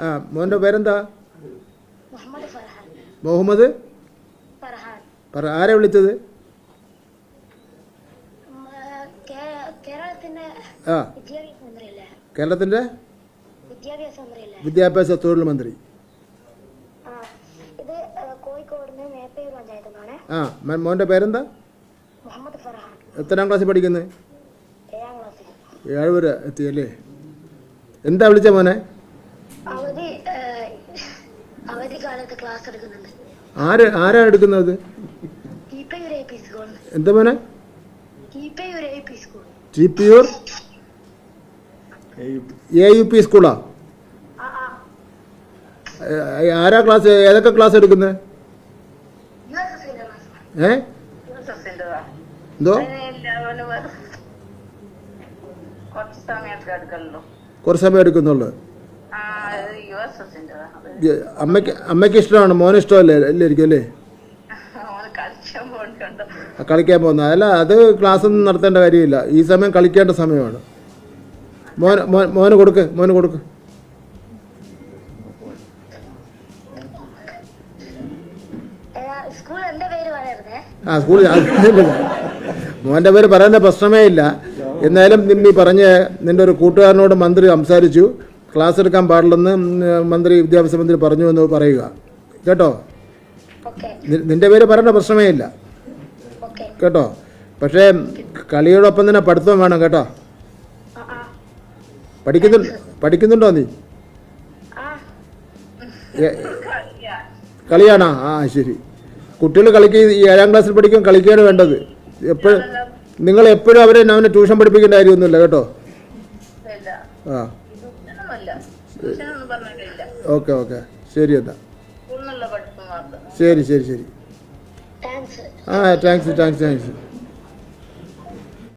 ആ മോന്റെ പേരെന്താ? മുഹമ്മദ് ആരെ വിളിച്ചത്? ആ കേരളത്തിന്റെ വിദ്യാഭ്യാസ തൊഴിൽ മന്ത്രി. ആ ഇത് ഏ, കോഴിക്കോട് നിന്ന് മേപ്പയൂർ പഞ്ചായത്ത് നിന്നാണേ ആ മ- പേരെന്താ? എത്രാം ക്ലാസ്സിൽ പഠിക്കുന്നത് ഏഴ് വരെ എത്തിയല്ലേ? എന്താ വിളിച്ച മോനെ? അവധി അവധി കാലത്ത് ക്ലാസ് എടുക്കുന്നുണ്ട്. ആര് ആരാ എടുക്കുന്നത്? എന്താ മോനെ? ടി പി യൂർ എ യു പി സ്കൂളാ ആ? ആ ആരാ ക്ലാസ് ഏതൊക്കെ ക്ലാസ് എടുക്കുന്നത് ഏ? എന്തോ? അവന് വെറും കുറച്ച് സമയത്ത് എടുക്കണല്ലോ കുറച്ച് സമയം എടുക്കുന്നുള്ളൂ. അമ്മയ്ക്ക് അമ്മയ്ക്ക് അമ്മയ്ക്ക് അമ്മയ്ക്ക് ഇഷ്ടമാണ്? മോന് ഇഷ്ടമല്ലേ? അല്ലേ? ആ, കളിക്കാൻ പോകുന്ന അല്ല അത് ക്ലാസ് ഒന്നും നടത്തേണ്ട കാര്യമില്ല. ഈ സമയം കളിക്കേണ്ട സമയമാണ്. മോന് മോൻ മോന് കൊടുക്ക് മോന് കൊടുക്ക്. ആ സ്കൂളിൽ മോന്റെ പേര് പറയുന്ന പ്രശ്നമേ ഇല്ല. എന്നാലും നിമ്മി പറഞ്ഞ് നിന്റെ ഒരു കൂട്ടുകാരനോട് മന്ത്രി സംസാരിച്ചു. ക്ലാസ് എടുക്കാൻ പാടില്ലെന്ന് മന്ത്രി വിദ്യാഭ്യാസ മന്ത്രി പറഞ്ഞു എന്ന് പറയുക. കേട്ടോ? നിന്റെ നിന്റെ പേര് പറയേണ്ട പ്രശ്നമേ ഇല്ല. കേട്ടോ? പക്ഷേ കളിയോടൊപ്പം തന്നെ പഠിത്തം വേണം കേട്ടോ? പഠിക്കുന്നു പഠിക്കുന്നുണ്ടോ നീ? കളിയാണോ? ആ ശരി. കുട്ടികൾ കളിക്കുക ഈ ഏഴാം ക്ലാസ്സിൽ പഠിക്കും കളിക്കുകയാണ് വേണ്ടത്. എപ്പോഴും നിങ്ങൾ എപ്പോഴും അവരെ അവനെ ട്യൂഷൻ പഠിപ്പിക്കേണ്ട കാര്യമൊന്നുമില്ല കേട്ടോ? ഇല്ല. ആ. Okay okay. ശരി എന്നാ. ശരി ശരി ശരി. താങ്ക്സ് ആ താങ്ക്സ് താങ്ക്സ് താങ്ക്സ്